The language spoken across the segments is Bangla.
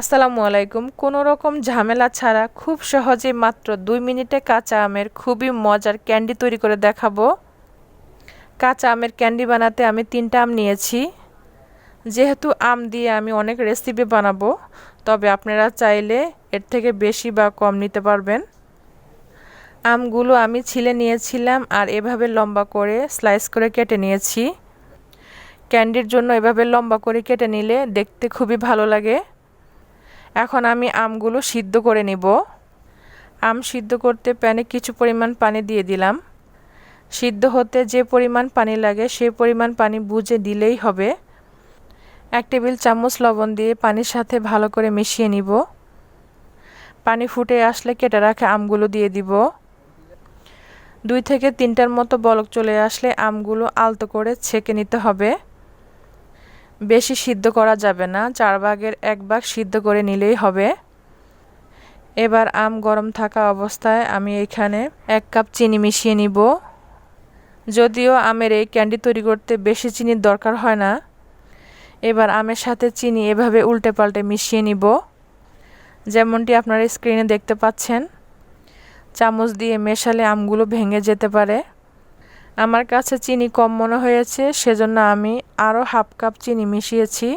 আসসালামু আলাইকুম। কোনো রকম ঝামেলা ছাড়া খুব সহজে মাত্র দুই মিনিটে কাঁচা আমের খুবই মজার ক্যান্ডি তৈরি করে দেখাবো। কাঁচা আমের ক্যান্ডি বানাতে আমি তিনটা আম নিয়েছি। যেহেতু আম দিয়ে আমি অনেক রেসিপি বানাবো, তবে আপনারা চাইলে এর থেকে বেশি বা কম নিতে পারবেন। আমগুলো আমি ছিলে নিয়েছিলাম আর এভাবে লম্বা করে স্লাইস করে কেটে নিয়েছি। ক্যান্ডির জন্য এভাবে লম্বা করে কেটে নিলে দেখতে খুবই ভালো লাগে। এখন আমি আমগুলো সিদ্ধ করে নিব। আম সিদ্ধ করতে প্যানে কিছু পরিমাণ পানি দিয়ে দিলাম। সিদ্ধ হতে যে পরিমাণ পানি লাগে সেই পরিমাণ পানি বুঝে দিলেই হবে। এক টেবিল চামচ লবণ দিয়ে পানির সাথে ভালো করে মিশিয়ে নিব। পানি ফুটে আসলে কেটে রাখা আমগুলো দিয়ে দিব। দুই থেকে তিনটার মতো বলক চলে আসলে আমগুলো আলতো করে ছেঁকে নিতে হবে। বেশি সিদ্ধ করা যাবে না। চার ভাগের এক ভাগ সিদ্ধ করে নিলেই হবে। এবার আম গরম থাকা অবস্থায় আমি এখানে এক কাপ চিনি মিশিয়ে নিব। যদিও আমের এই ক্যান্ডি তৈরি করতে বেশি চিনির দরকার হয় না। এবার আমের সাথে চিনি এভাবে উল্টে পাল্টে মিশিয়ে নিব। যেমনটি আপনারা স্ক্রিনে দেখতে পাচ্ছেন, চামচ দিয়ে মেশালে আমগুলো ভেঙে যেতে পারে। আমার কাছে চিনি কম মনে হয়েছে, সেজন্য আমি আরও হাফ কাপ চিনি মিশিয়েছি।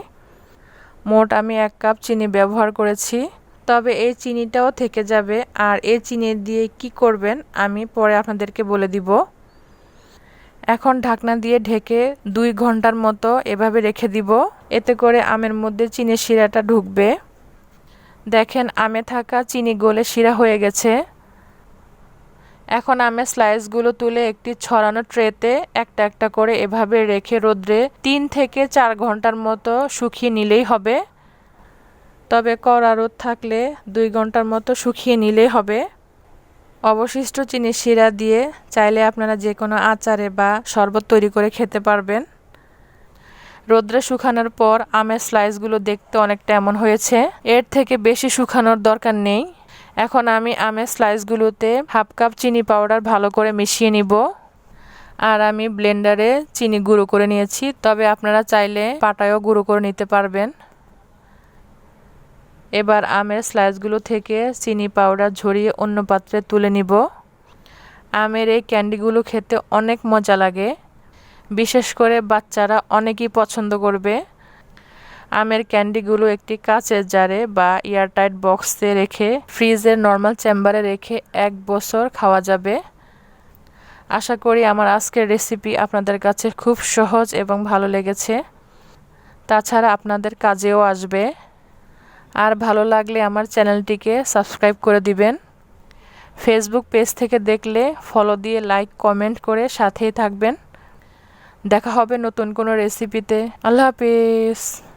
মোট আমি এক কাপ চিনি ব্যবহার করেছি। তবে এই চিনিটাও থেকে যাবে, আর এই চিনি দিয়ে কি করবেন আমি পরে আপনাদেরকে বলে দিব। এখন ঢাকনা দিয়ে ঢেকে দুই ঘণ্টার মতো এভাবে রেখে দিব, এতে করে আমের মধ্যে চিনির শিরাটা ঢুকবে। দেখেন, আমে থাকা চিনি গলে শিরা হয়ে গেছে। এখন আমের স্লাইসগুলো তুলে একটি ছড়ানো ট্রেতে একটা একটা করে এভাবে রেখে রোদ্রে তিন থেকে চার ঘণ্টার মতো শুকিয়ে নিলেই হবে। তবে কড়া রোদ থাকলে দুই ঘণ্টার মতো শুকিয়ে নিলেই হবে। অবশিষ্ট চিনি শিরা দিয়ে চাইলে আপনারা যে কোনো আচারে বা শরবত তৈরি করে খেতে পারবেন। রোদ্রে শুকানোর পর আমের স্লাইসগুলো দেখতে অনেকটা এমন হয়েছে। এর থেকে বেশি শুকানোর দরকার নেই। এখন আমি আমের স্লাইসগুলোতে হাফ কাপ চিনি পাউডার ভালো করে মিশিয়ে নিব। আর আমি ব্লেন্ডারে চিনি গুঁড়ো করে নিয়েছি। তবে আপনারা চাইলে পাটায়ও গুঁড়ো করে নিতে পারবেন। এবার আমের স্লাইসগুলো থেকে চিনি পাউডার ঝরিয়ে অন্য পাত্রে তুলে নিব। আমের এই ক্যান্ডিগুলো খেতে অনেক মজা লাগে। বিশেষ করে বাচ্চারা অনেকই পছন্দ করবে। আমের ক্যান্ডিগুলো একটি কাঁচের জারে বা এয়ারটাইট বক্সে রেখে, ফ্রিজের নর্মাল চেম্বারে রেখে এক বছর খাওয়া যাবে। আশা করি আমার আজকের রেসিপি আপনাদের কাছে খুব সহজ এবং ভালো লেগেছে। তাছাড়া আপনাদের কাজেও আসবে। আর ভালো লাগলে আমার চ্যানেলটিকে সাবস্ক্রাইব করে দিবেন। ফেসবুক পেজ থেকে দেখলে ফলো দিয়ে লাইক, কমেন্ট করে সাথেই থাকবেন। দেখা হবে নতুন কোনো রেসিপিতে। আল্লাহ হাফিজ।